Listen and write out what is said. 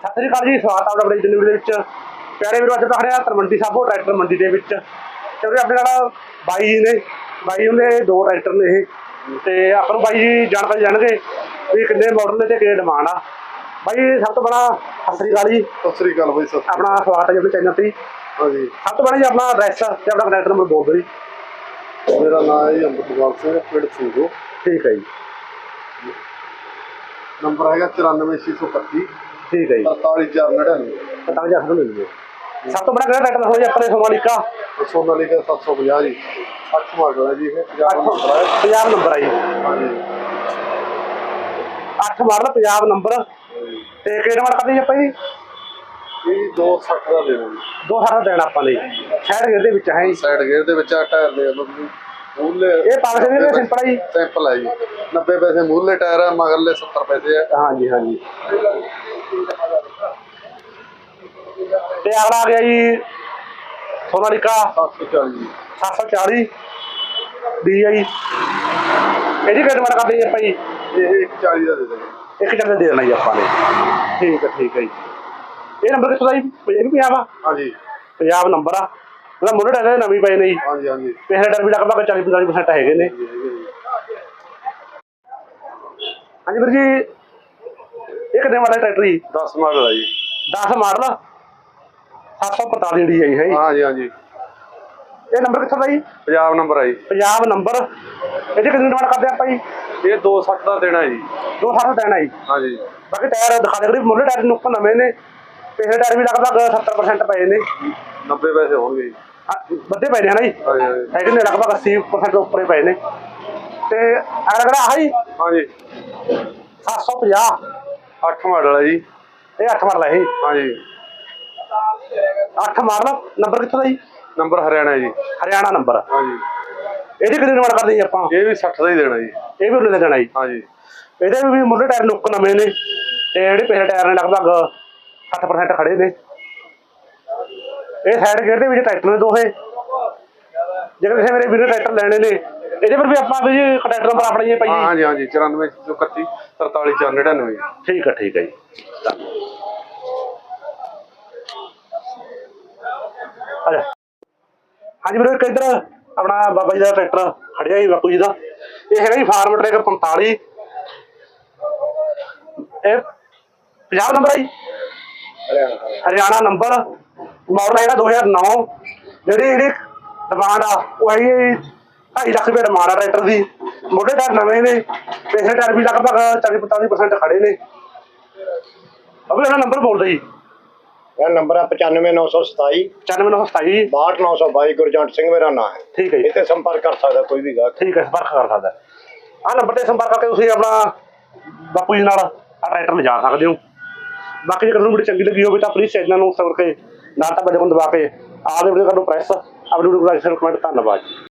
ਸਤਿ ਸ੍ਰੀ ਅਕਾਲ ਜੀ ਸਵਾਗਤ ਆਪਣਾ ਬੜੀ ਜ਼ਿੰਦਗੀ ਦੇ ਵਿੱਚ। ਪਿਆਰੇ ਵੀਰੋ ਅੱਜ ਤਾਂ ਖੜੇ ਆ ਤਰਮੰਡੀ ਸਾਬੋ ਟਰੈਕਟਰ ਮੰਡੀ ਦੇ ਵਿੱਚ। ਕਿਉਂਕਿ ਆਪਣੇ ਨਾਲ ਬਾਈ ਜੀ ਨੇ ਬਾਈ ਜੀ ਦੇ ਦੋ ਟਰੈਕਟਰ ਨੇ ਇਹ। ਤੇ ਆਪਾਂ ਨੂੰ ਬਾਈ ਜੀ ਜਾਣਕਾਰੀ ਜਾਣਗੇ ਵੀ ਕਿੰਨੇ ਮਾਡਲ ਨੇ ਤੇ ਕਿਹੜੇ ਡਿਮਾਂਡ ਆ। ਬਾਈ ਸਭ ਤੋਂ ਬੜਾ ਸਤਿ ਸ੍ਰੀ ਅਕਾਲ ਜੀ। ਸਤਿ ਸ੍ਰੀ ਅਕਾਲ ਬਾਈ ਸਤਿ ਆਪਣਾ ਸਵਾਗਤ ਹੈ ਜੀ ਆਪਣੇ ਚੈਨਲ ਤੇ। ਹਾਂਜੀ। ਸਭ ਤੋਂ ਜੀ ਆਪਣਾ ਐਡਰੈਸ ਤੇ ਆਪਣਾ ਕੰਟੈਕਟ ਨੰਬਰ ਬੋਲ ਦਿਓ ਜੀ। ਮੇਰਾ ਨਾਮ ਹੈ ਅੰਮ੍ਰਿਤਪਾਲ ਸਿੰਘ ਪਿੰਡ ਸਿੰਘੋ ਠੀਕ ਹੈ ਜੀ। ਨੰਬਰ ਹੈਗਾ 94625 ਠੀਕ ਹੈ ਜੀ। 43499 ਪਤਾ ਨਹੀਂ ਜਾਂਦਾ ਮਿਲ ਜੇ ਸਭ ਤੋਂ ਬੜਾ ਕਿਹੜਾ ਟਰੈਕਟਰ ਹੋ ਜੀ ਆਪਣੇ ਸੋਨਾਲੀਕਾ? ਸੋਨਾਲੀਕਾ 750 ਜੀ। 8 ਮਾਡਲ ਹੈ ਜੀ ਇਹ 50 ਨੰਬਰ ਹੈ। ਪੰਜਾਬ ਨੰਬਰ ਆ ਜੀ। ਹਾਂਜੀ। 8 ਮਾਡਲ ਪੰਜਾਬ ਨੰਬਰ। ਤੇ ਕਿਹੜੇ ਮਾਡਲ ਕਰਦੇ ਜੀ ਆਪਾਂ ਜੀ? ਇਹ 260 ਦਾ ਦੇਣਾ ਜੀ। ਦੋ ਸਾਰਾ ਦੇਣਾ ਆਪਾਂ ਨੇ ਸ਼ਹਿਰ ਗੇਰ ਦੇ ਵਿੱਚ ਹੈ ਜੀ। ਸਾਈਡ ਗੇਅਰ ਦੇ ਵਿੱਚ ਆ ਟਾਇਰ ਦੇ ਲਓ ਤੁਸੀਂ। ਮੂਹਰਲੇ ਇਹ ਪਾਸੇ ਦੇ ਸਿੰਪਲ ਆ ਜੀ। ਸਿੰਪਲ ਹੈ ਜੀ। 90 ਪੈਸੇ ਮੂਹਰਲੇ ਟਾਇਰ ਹੈ ਮਗਰਲੇ 70 ਪੈਸੇ ਹੈ ਹਾਂਜੀ ਹਾਂਜੀ। ਤੇ ਅਗਲਾ ਆ ਗਿਆ ਜੀ ਸੋਨਾਲੀਕਾ। 740 ਜੀ 740 ਡੀ ਆਈ ਇਹਦੀ ਕਿਹੜੇ ਮਾਡਲ ਕਰਦੇ ਆਪਾਂ ਜੀ। ਇਹ 140 ਦਾ ਦੇ ਦਾਂਗੇ ਇੱਕ ਚੱਲ ਦੇ ਦੇਣਾ ਜੀ ਆਪਾਂ ਨੇ। ਠੀਕ ਹੈ ਠੀਕ ਹੈ ਜੀ। ਇਹ ਨੰਬਰ ਕਿੱਥੋਂ ਦਾ ਜੀ? ਇਹ ਵੀ ਪੰਜਾਬ ਆ? ਹਾਂਜੀ। ਪੰਜਾਬ ਨੰਬਰ ਆ। ਉਹਦਾ ਮੁੱਢ ਟਾਇਰ ਨਵੀਂ ਪਏ ਨੇ ਜੀ। ਹਾਂਜੀ ਹਾਂਜੀ। ਪਿਛਲੇ ਟਾਇਰ ਵੀ ਲਗਭਗ 40 45% ਹੈਗੇ ਨੇ। ਹਾਂਜੀ ਵੀਰ ਜੀ ਇਹ ਕਿੰਨੇ ਮਾਡਲ ਟਰੈਕਟਰ ਜੀ? 10 ਮਾਡਲ ਹੈ ਜੀ। 10 ਮਾਡਲ? 745 ਡੀ ਹੈ ਜੀ। ਹਾਂਜੀ ਹਾਂਜੀ। ਇਹ ਨੰਬਰ ਕਿੱਥੋਂ ਦਾ ਜੀ? ਪੰਜਾਬ ਨੰਬਰ ਹੈ ਜੀ। ਪੰਜਾਬ ਨੰਬਰ। ਇਹਦੇ ਕਿੰਨੇ ਡਿਮਾਂਡ ਕਰਦੇ ਆਪਾਂ ਜੀ? ਇਹ 260 ਦਾ ਦੇਣਾ ਹੈ ਜੀ। ਦੋ ਸਾਲ ਦਾ ਦੇਣਾ ਜੀ। ਹਾਂਜੀ। ਬਾਕੀ ਟਾਇਰ ਦਿਖਾ ਦੇ ਕਰੀ ਮੁੱਢ ਟਾਇਰ ਨੂੰ ਉੱਪਰ ਨਵੇਂ ਨੇ ਪਿਛਲੇ ਟਾਇਰ ਵੀ ਲਗਭਗ 70% ਪਏ ਨੇ। 90 ਪੈਸੇ ਹੋਣਗੇ ਜੀ। ਹਾਂ, ਵੱਧੇ ਪਏ ਨੇ ਹਨਾ ਜੀ? ਹੈਗੇ ਨੇ ਲਗਭਗ 80% ਤੋਂ ਉੱਪਰ ਹੀ ਪਏ ਨੇ। ਤੇ ਅਗਲਾ ਕਿਹੜਾ ਆਹ ਜੀ? ਹਾਂਜੀ। 750 8 ਮਾਡਲ ਹੈ ਜੀ। ਇਹ 8 ਮਾਡਲ ਹੈ ਇਹ? ਹਾਂਜੀ। 8 ਮਾਡਲ ਨੰਬਰ ਕਿੱਥੋਂ ਦਾ ਜੀ? ਨੰਬਰ ਹਰਿਆਣਾ ਹੈ ਜੀ। ਹਰਿਆਣਾ ਨੰਬਰ। ਹਾਂਜੀ। ਇਹਦੀ ਕਿੰਨੀ ਡਿਮਾਂਡ ਕਰਦੇ ਜੀ ਆਪਾਂ? ਇਹ ਵੀ 60 ਦਾ ਹੀ ਦੇਣਾ ਜੀ। ਇਹ ਵੀ ਉਹਨੇ ਦੇ ਦੇਣਾ ਜੀ। ਹਾਂਜੀ। ਇਹਦੇ ਵੀ ਮੁੱਢੇ ਟਾਇਰ ਲੁੱਕ ਨਵੇਂ ਨੇ ਤੇ ਜਿਹੜੇ ਪਿਛਲੇ ਟਾਇਰ ਨੇ ਲਗਭਗ 60% ਖੜੇ ਨੇ। ਇਹ ਸਾਈਡ ਗੇਅਰ ਦੇ ਵਿੱਚ ਟਰੈਕਟਰ ਨੇ ਦੋਹੇ। ਜੇਕਰ ਕਿਸੇ ਮੇਰੇ ਵੀਰ ਟਰੈਕਟਰ ਲੈਣੇ ਨੇ ਇਹਦੇ ਪਰ ਵੀ ਆਪਾਂ ਵੀ ਜੀ ਕੰਟੈਕਟ ਨੰਬਰ ਆਪਣਾ ਜੀ ਭਾਈ ਹਾਂ ਜੀ ਹਾਂਜੀ ਹਾਂਜੀ 94 31 43 499 ਠੀਕ ਹੈ ਠੀਕ ਹੈ ਜੀ। ਆ ਹਾਂਜੀ ਵੀਰੇ, ਇੱਕ ਆਪਣਾ ਬਾਬਾ ਜੀ ਦਾ ਟਰੈਕਟਰ ਖੜਿਆ ਜੀ, ਬਾਪੂ ਜੀ ਦਾ। ਇਹ ਹੈਗਾ ਜੀ ਫਾਰਮ ਟਰੈਕ 45 ਇਹ ਪੰਜਾਬ ਨੰਬਰ ਹੈ ਜੀ? ਹਰਿਆਣਾ ਨੰਬਰ। ਮਾਡਲ ਹੈਗਾ 2009 ਜਿਹੜੀ ਜਿਹੜੀ ਡਿਮਾਂਡ ਆ, ਉਹ ਹੈਗੀ ਹੈ ਜੀ 2.5 ਲੱਖ ਰੁਪਏ ਡਿਮਾਂਡ ਆ ਟਰੈਕਟਰ ਦੀ। ਮੋਢੇ ਟਾਇਰ ਨਵੇਂ ਨੇ ਪਿਛਲੇ ਟਾਇਰ ਵੀ ਲਗਭਗ 40-45% ਖੜੇ ਨੇ। ਅਬੇ ਇਹਨਾਂ ਨੰਬਰ ਬੋਲ ਦੇ ਜੀ ਮੇਰਾ ਨੰਬਰ ਹੈ 95927 94927 62922 ਗੁਰਜੰਟ ਸਿੰਘ ਮੇਰਾ ਨਾਮ ਹੈ। ਠੀਕ ਹੈ ਜੀ। ਇੱਥੇ ਸੰਪਰਕ ਕਰ ਸਕਦਾ ਕੋਈ ਵੀ ਗਾਹਕ। ਠੀਕ ਹੈ ਸੰਪਰਕ ਕਰ ਸਕਦਾ। ਆ ਨੰਬਰ ਤੇ ਸੰਪਰਕ ਕਰਕੇ ਤੁਸੀਂ ਆਪਣਾ ਬਾਪੂ ਜੀ ਨਾਲ ਆ ਟਰੈਕਟਰ ਲਿਜਾ ਸਕਦੇ ਹੋ। ਬਾਕੀ ਜੇ ਤੁਹਾਨੂੰ ਵੀਡੀਓ ਚੰਗੀ ਲੱਗੀ ਹੋਵੇ ਤਾਂ ਪਲੀਜ਼ ਚੈਨਲ ਨੂੰ ਸਬਸਕ੍ਰਾਈਬ ਕਰਕੇ ਨਾਲ ਤਾਂ ਬਟਨ ਦਬਾ ਕੇ ਦੇ ਵੀਡੀਓ ਕਰ ਲਓ ਪ੍ਰੈਸ ਆਪਣੀ ਵੀਡੀਓ ਨੂੰ ਲਾਈਕ ਸ਼ੇਅਰ ਕਮੈਂਟ ਧੰਨਵਾਦ।